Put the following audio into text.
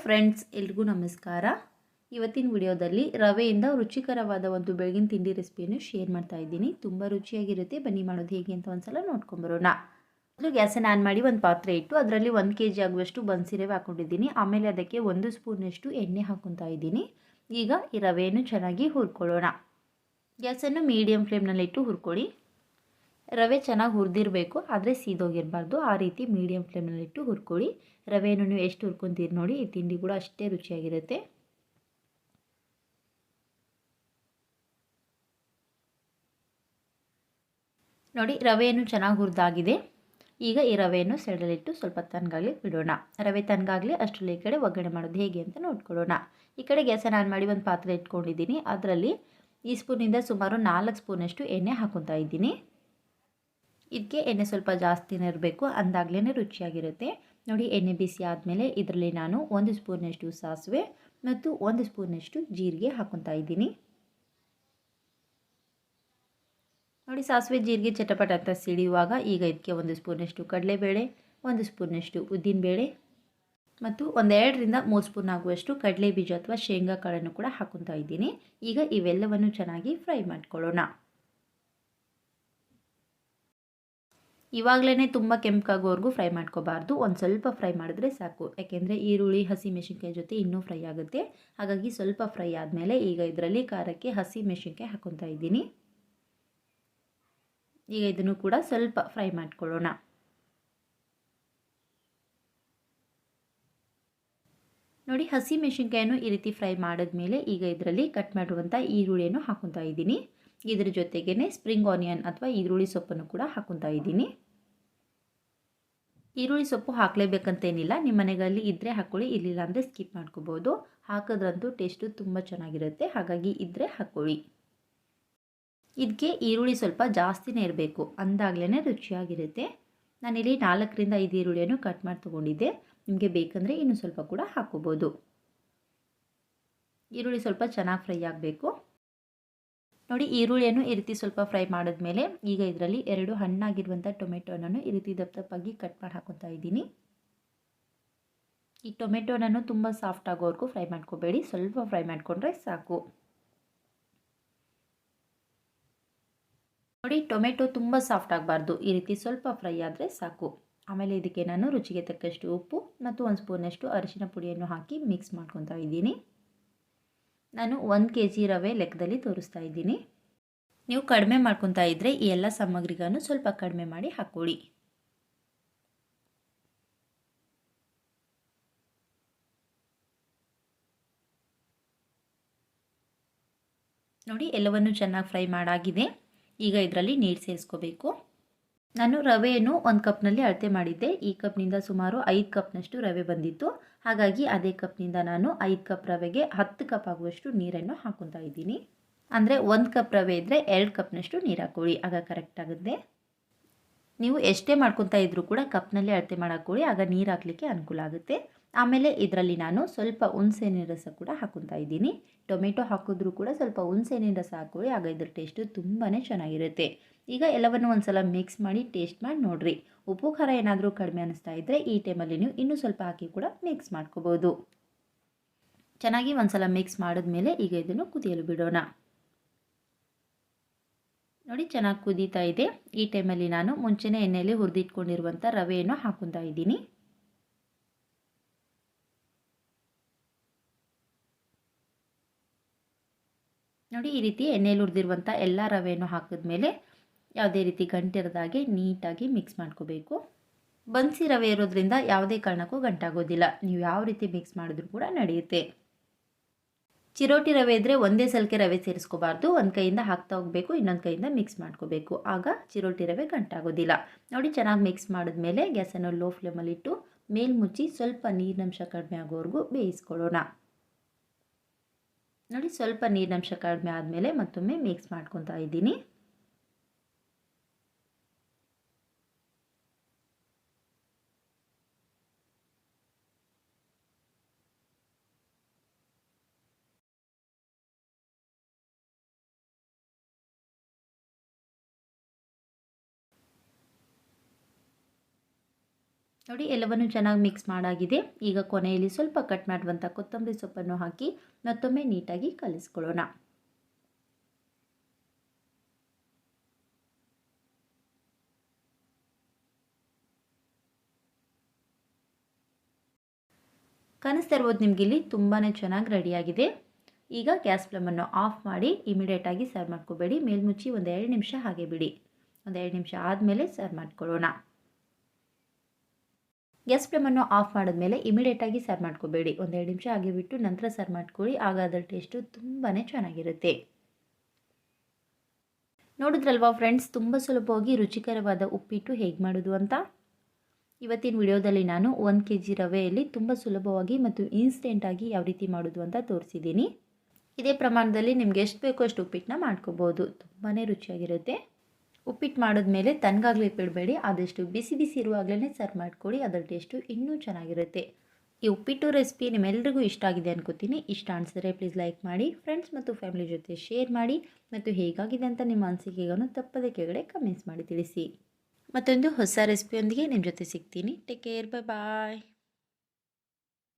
Friends, ಎಲ್ರಿಗೂ ನಮಸ್ಕಾರ. ಇವತ್ತಿನ ವಿಡಿಯೋದಲ್ಲಿ ರವೆಯಿಂದ ರುಚಿಕರವಾದ ಒಂದು ಬೆಳಗಿನ ತಿಂಡಿ ರೆಸಿಪಿಯನ್ನು ಶೇರ್ ಮಾಡ್ತಾ ಇದ್ದೀನಿ. ತುಂಬ ರುಚಿಯಾಗಿರುತ್ತೆ. ಬನ್ನಿ ಮಾಡೋದು ಹೇಗೆ ಅಂತ ಒಂದ್ಸಲ ನೋಡ್ಕೊಂಬರೋಣ ಮೊದಲು ಗ್ಯಾಸನ್ನು ಆನ್ ಮಾಡಿ ಒಂದು ಪಾತ್ರೆ ಇಟ್ಟು ಅದರಲ್ಲಿ ಒಂದು ಕೆ ಜಿ ಆಗುವಷ್ಟು ಬನ್ಸಿರವೆ ಹಾಕೊಂಡಿದ್ದೀನಿ. ಆಮೇಲೆ ಅದಕ್ಕೆ ಒಂದು ಸ್ಪೂನಷ್ಟು ಎಣ್ಣೆ ಹಾಕೊತಾ ಇದ್ದೀನಿ. ಈಗ ಈ ರವೆಯನ್ನು ಚೆನ್ನಾಗಿ ಹುರ್ಕೊಳ್ಳೋಣ. ಗ್ಯಾಸನ್ನು ಮೀಡಿಯಂ ಫ್ಲೇಮ್ನಲ್ಲಿಟ್ಟು ಹುರ್ಕೊಳ್ಳಿ. ರವೆ ಚೆನ್ನಾಗಿ ಹುರಿದಿರಬೇಕು, ಆದರೆ ಸೀದೋಗಿರಬಾರ್ದು. ಆ ರೀತಿ ಮೀಡಿಯಮ್ ಫ್ಲೇಮ್ನಲ್ಲಿಟ್ಟು ಹುರ್ಕೊಳ್ಳಿ. ರವೆಯನ್ನು ನೀವು ಎಷ್ಟು ಹುರ್ಕೊತೀರಿ ನೋಡಿ, ಈ ತಿಂಡಿ ಕೂಡ ಅಷ್ಟೇ ರುಚಿಯಾಗಿರುತ್ತೆ. ನೋಡಿ, ರವೆಯನ್ನು ಚೆನ್ನಾಗಿ ಹುರಿದಾಗಿದೆ. ಈಗ ಈ ರವೆಯನ್ನು ಸೈಡಲ್ಲಿಟ್ಟು ಸ್ವಲ್ಪ ತನ್ಗಾಗಲಿ ಬಿಡೋಣ. ರವೆ ತನಗಾಗಲಿ ಅಷ್ಟರಲ್ಲಿ ಈ ಕಡೆ ಒಗ್ಗರಣೆ ಮಾಡೋದು ಹೇಗೆ ಅಂತ ನೋಡ್ಕೊಳ್ಳೋಣ. ಈ ಕಡೆ ಗ್ಯಾಸನ್ನು ಆನ್ ಮಾಡಿ ಒಂದು ಪಾತ್ರೆ ಇಟ್ಕೊಂಡಿದ್ದೀನಿ. ಅದರಲ್ಲಿ ಈ ಸ್ಪೂನಿಂದ ಸುಮಾರು ನಾಲ್ಕು ಸ್ಪೂನಷ್ಟು ಎಣ್ಣೆ ಹಾಕೊತಾ ಇದ್ದೀನಿ. ಇದಕ್ಕೆ ಎಣ್ಣೆ ಸ್ವಲ್ಪ ಜಾಸ್ತಿನೇ ಇರಬೇಕು ಅಂದಾಗಲೇ ರುಚಿಯಾಗಿರುತ್ತೆ. ನೋಡಿ, ಎಣ್ಣೆ ಬಿಸಿ ಆದಮೇಲೆ ಇದರಲ್ಲಿ ನಾನು ಒಂದು ಸ್ಪೂನಷ್ಟು ಸಾಸಿವೆ ಮತ್ತು ಒಂದು ಸ್ಪೂನಷ್ಟು ಜೀರಿಗೆ ಹಾಕೊತಾ ಇದ್ದೀನಿ. ನೋಡಿ, ಸಾಸಿವೆ, ಜೀರಿಗೆ ಚಟಪಟ ಅಂತ ಸಿಡಿಯುವಾಗ ಈಗ ಇದಕ್ಕೆ ಒಂದು ಸ್ಪೂನಷ್ಟು ಕಡಲೆಬೇಳೆ, ಒಂದು ಸ್ಪೂನಷ್ಟು ಉದ್ದಿನಬೇಳೆ ಮತ್ತು ಒಂದೆರಡರಿಂದ ಮೂರು ಸ್ಪೂನ್ ಆಗುವಷ್ಟು ಕಡಲೆ ಬೀಜ ಅಥವಾ ಶೇಂಗಾ ಕಾಳನ್ನು ಕೂಡ ಹಾಕೊತಾ ಇದ್ದೀನಿ. ಈಗ ಇವೆಲ್ಲವನ್ನು ಚೆನ್ನಾಗಿ ಫ್ರೈ ಮಾಡ್ಕೊಳ್ಳೋಣ. ಇವಾಗಲೇ ತುಂಬ ಕೆಂಪಗಾಗೋವರೆಗೂ ಫ್ರೈ ಮಾಡ್ಕೋಬಾರ್ದು. ಒಂದು ಸ್ವಲ್ಪ ಫ್ರೈ ಮಾಡಿದ್ರೆ ಸಾಕು. ಯಾಕೆಂದರೆ ಈರುಳ್ಳಿ, ಹಸಿ ಮೆಣಸಿನ್ಕಾಯಿ ಜೊತೆ ಇನ್ನೂ ಫ್ರೈ ಆಗುತ್ತೆ. ಹಾಗಾಗಿ ಸ್ವಲ್ಪ ಫ್ರೈ ಆದಮೇಲೆ ಈಗ ಇದರಲ್ಲಿ ಖಾರಕ್ಕೆ ಹಸಿ ಮೆಣಸಿನ್ಕಾಯಿ ಹಾಕೊತಾ ಇದ್ದೀನಿ. ಈಗ ಇದನ್ನು ಕೂಡ ಸ್ವಲ್ಪ ಫ್ರೈ ಮಾಡ್ಕೊಳ್ಳೋಣ. ನೋಡಿ, ಹಸಿ ಮೆಣಸಿನ್ಕಾಯನ್ನು ಈ ರೀತಿ ಫ್ರೈ ಮಾಡಿದ್ಮೇಲೆ ಈಗ ಇದರಲ್ಲಿ ಕಟ್ ಮಾಡಿರುವಂಥ ಈರುಳ್ಳಿಯನ್ನು ಹಾಕೊತಾ ಇದ್ದೀನಿ. ಇದರ ಜೊತೆಗೇ ಸ್ಪ್ರಿಂಗ್ ಆನಿಯನ್ ಅಥವಾ ಈರುಳ್ಳಿ ಸೊಪ್ಪನ್ನು ಕೂಡ ಹಾಕೊತಾ ಇದ್ದೀನಿ. ಈರುಳ್ಳಿ ಸೊಪ್ಪು ಹಾಕಲೇಬೇಕಂತೇನಿಲ್ಲ. ನಿಮ್ಮ ಮನೆಗಳಲ್ಲಿ ಇದ್ದರೆ ಹಾಕ್ಕೊಳ್ಳಿ ಇರಲಿಲ್ಲ ಅಂದರೆ ಸ್ಕಿಪ್ ಮಾಡ್ಕೋಬೋದು. ಹಾಕೋದ್ರಂತೂ ಟೇಸ್ಟು ತುಂಬ ಚೆನ್ನಾಗಿರುತ್ತೆ. ಹಾಗಾಗಿ ಇದ್ದರೆ ಹಾಕ್ಕೊಳ್ಳಿ ಇದಕ್ಕೆ ಈರುಳ್ಳಿ ಸ್ವಲ್ಪ ಜಾಸ್ತಿನೇ ಇರಬೇಕು. ಅಂದಾಗಲೇ ರುಚಿಯಾಗಿರುತ್ತೆ. ನಾನಿಲ್ಲಿ ನಾಲ್ಕರಿಂದ ಐದು ಈರುಳ್ಳಿಯನ್ನು ಕಟ್ ಮಾಡಿ ತೊಗೊಂಡಿದ್ದೆ. ನಿಮಗೆ ಬೇಕಂದರೆ ಇನ್ನೂ ಸ್ವಲ್ಪ ಕೂಡ ಹಾಕ್ಕೋಬೋದು. ಈರುಳ್ಳಿ ಸ್ವಲ್ಪ ಚೆನ್ನಾಗಿ ಫ್ರೈ ಆಗಬೇಕು. ನೋಡಿ ಈರುಳ್ಳಿಯನ್ನು ಈ ರೀತಿ ಸ್ವಲ್ಪ ಫ್ರೈ ಮಾಡಿದ್ಮೇಲೆ ಈಗ ಇದರಲ್ಲಿ ಎರಡು ಹಣ್ಣಾಗಿರುವಂಥ ಟೊಮೆಟೊನನ್ನು ಈ ರೀತಿ ದಪ್ಪ ದಪ್ಪಾಗಿ ಕಟ್ ಮಾಡಿ ಹಾಕೋತಾ ಇದ್ದೀನಿ. ಈ ಟೊಮೆಟೊನನ್ನು ತುಂಬ ಸಾಫ್ಟ್ ಆಗೋವರೆಗೂ ಫ್ರೈ ಮಾಡ್ಕೋಬೇಡಿ. ಸ್ವಲ್ಪ ಫ್ರೈ ಮಾಡಿಕೊಂಡ್ರೆ ಸಾಕು. ನೋಡಿ ಟೊಮೆಟೊ ತುಂಬ ಸಾಫ್ಟ್ ಆಗಬಾರ್ದು. ಈ ರೀತಿ ಸ್ವಲ್ಪ ಫ್ರೈ ಆದರೆ ಸಾಕು. ಆಮೇಲೆ ಇದಕ್ಕೆ ನಾನು ರುಚಿಗೆ ತಕ್ಕಷ್ಟು ಉಪ್ಪು ಮತ್ತು ಒಂದು ಸ್ಪೂನಷ್ಟು ಅರಿಶಿನ ಪುಡಿಯನ್ನು ಹಾಕಿ ಮಿಕ್ಸ್ ಮಾಡ್ಕೊತಾ ಇದ್ದೀನಿ. ನಾನು ಒಂದು ಕೆ ಜಿ ರವೆ ಲೆಕ್ಕದಲ್ಲಿ ತೋರಿಸ್ತಾ ಇದ್ದೀನಿ. ನೀವು ಕಡಿಮೆ ಮಾಡ್ಕೊತಾ ಇದ್ದರೆ ಈ ಎಲ್ಲ ಸಾಮಗ್ರಿಗಳನ್ನು ಸ್ವಲ್ಪ ಕಡಿಮೆ ಮಾಡಿ ಹಾಕ್ಕೊಳ್ಳಿ ನೋಡಿ, ಎಲ್ಲವನ್ನು ಚೆನ್ನಾಗಿ ಫ್ರೈ ಮಾಡಾಗಿದೆ. ಈಗ ಇದರಲ್ಲಿ ನೀರು ಸೇರಿಸ್ಕೋಬೇಕು. ನಾನು ರವೆಯನ್ನು ಒಂದು ಕಪ್ನಲ್ಲಿ ಅಳತೆ ಮಾಡಿದ್ದೆ. ಈ ಕಪ್ನಿಂದ ಸುಮಾರು ಐದು ಕಪ್ನಷ್ಟು ರವೆ ಬಂದಿತ್ತು. ಹಾಗಾಗಿ ಅದೇ ಕಪ್ನಿಂದ ನಾನು ಐದು ಕಪ್ ರವೆಗೆ ಹತ್ತು ಕಪ್ ಆಗುವಷ್ಟು ನೀರನ್ನು ಹಾಕೊತಾ ಇದ್ದೀನಿ. ಅಂದರೆ ಒಂದು ಕಪ್ ರವೆ ಇದ್ದರೆ ಎರಡು ಕಪ್ನಷ್ಟು ನೀರು ಹಾಕೊಳ್ಳಿ. ಆಗ ಕರೆಕ್ಟ್ ಆಗುತ್ತೆ. ನೀವು ಎಷ್ಟೇ ಮಾಡ್ಕೊತಾ ಇದ್ದರೂ ಕೂಡ ಕಪ್ನಲ್ಲಿ ಅಳತೆ ಮಾಡಾಕೊಳ್ಳಿ. ಆಗ ನೀರು ಹಾಕಲಿಕ್ಕೆ ಅನುಕೂಲ ಆಗುತ್ತೆ. ಆಮೇಲೆ ಇದರಲ್ಲಿ ನಾನು ಸ್ವಲ್ಪ ಹುಣಸೆಹಣ್ಣಿನ ರಸ ಕೂಡ ಹಾಕೊತಾ ಇದ್ದೀನಿ. ಟೊಮೆಟೊ ಹಾಕಿದ್ರೂ ಕೂಡ ಸ್ವಲ್ಪ ಹುಣಸೆಹಣ್ಣಿನ ರಸ ಹಾಕೊಳ್ಳಿ. ಆಗ ಇದ್ರ ಟೇಸ್ಟು ತುಂಬಾ ಚೆನ್ನಾಗಿರುತ್ತೆ. ಈಗ ಎಲ್ಲವನ್ನು ಒಂದು ಸಲ ಮಿಕ್ಸ್ ಮಾಡಿ ಟೇಸ್ಟ್ ಮಾಡಿ ನೋಡಿರಿ. ಉಪ್ಪು, ಖಾರ ಏನಾದರೂ ಕಡಿಮೆ ಅನ್ನಿಸ್ತಾ ಇದ್ದರೆ ಈ ಟೈಮಲ್ಲಿ ನೀವು ಇನ್ನೂ ಸ್ವಲ್ಪ ಹಾಕಿ ಕೂಡ ಮಿಕ್ಸ್ ಮಾಡ್ಕೋಬೋದು. ಚೆನ್ನಾಗಿ ಒಂದು ಸಲ ಮಿಕ್ಸ್ ಮಾಡಿದ್ಮೇಲೆ ಈಗ ಇದನ್ನು ಕುದಿಯಲು ಬಿಡೋಣ. ನೋಡಿ ಚೆನ್ನಾಗಿ ಕುದೀತಾ ಇದೆ. ಈ ಟೈಮಲ್ಲಿ ನಾನು ಮುಂಚೆನೇ ಎಣ್ಣೆಯಲ್ಲಿ ಹುರಿದಿಟ್ಕೊಂಡಿರುವಂಥ ರವೆಯನ್ನು ಹಾಕೊತಾ ಇದ್ದೀನಿ. ನೋಡಿ ಈ ರೀತಿ ಎಣ್ಣೆಯಲ್ಲಿ ಹುರಿದಿರುವಂಥ ಎಲ್ಲ ರವೆಯನ್ನು ಹಾಕಿದ್ಮೇಲೆ ಯಾವುದೇ ರೀತಿ ಗಂಟಿರದಾಗೆ ನೀಟಾಗಿ ಮಿಕ್ಸ್ ಮಾಡ್ಕೋಬೇಕು. ಬನ್ಸಿ ರವೆ ಇರೋದ್ರಿಂದ ಯಾವುದೇ ಕಾರಣಕ್ಕೂ ಗಂಟಾಗೋದಿಲ್ಲ. ನೀವು ಯಾವ ರೀತಿ ಮಿಕ್ಸ್ ಮಾಡಿದ್ರೂ ಕೂಡ ನಡೆಯುತ್ತೆ. ಚಿರೋಟಿ ರವೆ ಇದ್ದರೆ ಒಂದೇ ಸಲಕ್ಕೆ ರವೆ ಸೇರಿಸ್ಕೋಬಾರ್ದು. ಒಂದು ಕೈಯಿಂದ ಹಾಕ್ತಾ ಹೋಗಬೇಕು, ಇನ್ನೊಂದು ಕೈಯಿಂದ ಮಿಕ್ಸ್ ಮಾಡ್ಕೋಬೇಕು. ಆಗ ಚಿರೋಟಿ ರವೆ ಗಂಟಾಗೋದಿಲ್ಲ. ನೋಡಿ ಚೆನ್ನಾಗಿ ಮಿಕ್ಸ್ ಮಾಡಿದ್ಮೇಲೆ ಗ್ಯಾಸನ್ನು ಲೋ ಫ್ಲೇಮಲ್ಲಿಟ್ಟು ಮೇಲ್ ಮುಚ್ಚಿ ಸ್ವಲ್ಪ ನೀರಿನಂಶ ಕಡಿಮೆ ಆಗೋವರೆಗೂ ಬೇಯಿಸ್ಕೊಳ್ಳೋಣ. ನೋಡಿ ಸ್ವಲ್ಪ ನೀರಿನಂಶ ಕಡಿಮೆ ಆದಮೇಲೆ ಮತ್ತೊಮ್ಮೆ ಮಿಕ್ಸ್ ಮಾಡ್ಕೊತಾ ಇದ್ದೀನಿ. ನೋಡಿ, ಎಲ್ಲವನ್ನು ಚೆನ್ನಾಗಿ ಮಿಕ್ಸ್ ಮಾಡಾಗಿದೆ. ಈಗ ಕೊನೆಯಲ್ಲಿ ಸ್ವಲ್ಪ ಕಟ್ ಮಾಡುವಂಥ ಕೊತ್ತಂಬರಿ ಸೊಪ್ಪನ್ನು ಹಾಕಿ ಮತ್ತೊಮ್ಮೆ ನೀಟಾಗಿ ಕಲಿಸ್ಕೊಳ್ಳೋಣ. ಕನಸ್ತಾ ಇರ್ಬೋದು ನಿಮ್ಗೆ ಇಲ್ಲಿ ತುಂಬಾ ಚೆನ್ನಾಗಿ ರೆಡಿಯಾಗಿದೆ. ಈಗ ಗ್ಯಾಸ್ ಫ್ಲೇಮನ್ನು ಆಫ್ ಮಾಡಿ ಇಮಿಡಿಯೇಟಾಗಿ ಸರ್ವ್ ಮಾಡ್ಕೋಬೇಡಿ. ಮೇಲ್ಮುಚ್ಚಿ ಒಂದು ಎರಡು ನಿಮಿಷ ಹಾಗೆ ಬಿಡಿ. ಒಂದು ಎರಡು ನಿಮಿಷ ಆದಮೇಲೆ ಸರ್ವ್ ಮಾಡ್ಕೊಳ್ಳೋಣ. ಗ್ಯಾಸ್ ಫ್ಲೇಮನ್ನು ಆಫ್ ಮಾಡಿದ್ಮೇಲೆ ಇಮಿಡಿಯೇಟಾಗಿ ಸರ್ವ್ ಮಾಡ್ಕೋಬೇಡಿ. ಒಂದು ಎರಡು ನಿಮಿಷ ಹಾಗೆ ಬಿಟ್ಟು ನಂತರ ಸರ್ವ್ ಮಾಡ್ಕೊಳ್ಳಿ. ಆಗ ಅದರ ಟೇಸ್ಟು ತುಂಬಾ ಚೆನ್ನಾಗಿರುತ್ತೆ. ನೋಡಿದ್ರಲ್ವಾ ಫ್ರೆಂಡ್ಸ್ ತುಂಬ ಸುಲಭವಾಗಿ ರುಚಿಕರವಾದ ಉಪ್ಪಿಟ್ಟು ಹೇಗೆ ಮಾಡೋದು ಅಂತ? ಇವತ್ತಿನ ವಿಡಿಯೋದಲ್ಲಿ ನಾನು ಒಂದು ಕೆ ಜಿ ರವೆಯಲ್ಲಿ ತುಂಬ ಸುಲಭವಾಗಿ ಮತ್ತು ಇನ್ಸ್ಟೆಂಟಾಗಿ ಯಾವ ರೀತಿ ಮಾಡೋದು ಅಂತ ತೋರಿಸಿದ್ದೀನಿ. ಇದೇ ಪ್ರಮಾಣದಲ್ಲಿ ನಿಮ್ಗೆ ಎಷ್ಟು ಬೇಕೋ ಅಷ್ಟು ಉಪ್ಪಿಟ್ಟನ್ನ ಮಾಡ್ಕೋಬೋದು. ತುಂಬಾ ರುಚಿಯಾಗಿರುತ್ತೆ. ಉಪ್ಪಿಟ್ಟು ಮಾಡಿದ್ಮೇಲೆ ತನ್ಗಾಗಲಿ ಬಿಡಬೇಡಿ ಆದಷ್ಟು ಬಿಸಿ ಬಿಸಿ ಇರುವಾಗಲೇ ಸರ್ವ್ ಮಾಡಿಕೊಡಿ ಅದರ ಟೇಸ್ಟು ಇನ್ನೂ ಚೆನ್ನಾಗಿರುತ್ತೆ. ಈ ಉಪ್ಪಿಟ್ಟು ರೆಸಿಪಿ ನಿಮ್ಮೆಲ್ರಿಗೂ ಇಷ್ಟ ಆಗಿದೆ ಅನ್ಕೋತೀನಿ. ಇಷ್ಟ ಅನಿಸಿದ್ರೆ ಪ್ಲೀಸ್ ಲೈಕ್ ಮಾಡಿ, ಫ್ರೆಂಡ್ಸ್ ಮತ್ತು ಫ್ಯಾಮಿಲಿ ಜೊತೆ ಶೇರ್ ಮಾಡಿ ಮತ್ತು ಹೇಗಾಗಿದೆ ಅಂತ ನಿಮ್ಮ ಅನಿಸಿಕೆಗಳನ್ನು ತಪ್ಪದೆ ಕೆಳಗಡೆ ಕಮೆಂಟ್ಸ್ ಮಾಡಿ ತಿಳಿಸಿ. ಮತ್ತೊಂದು ಹೊಸ ರೆಸಿಪಿಯೊಂದಿಗೆ ನಿಮ್ಮ ಜೊತೆ ಸಿಗ್ತೀನಿ. Take care. Bye bye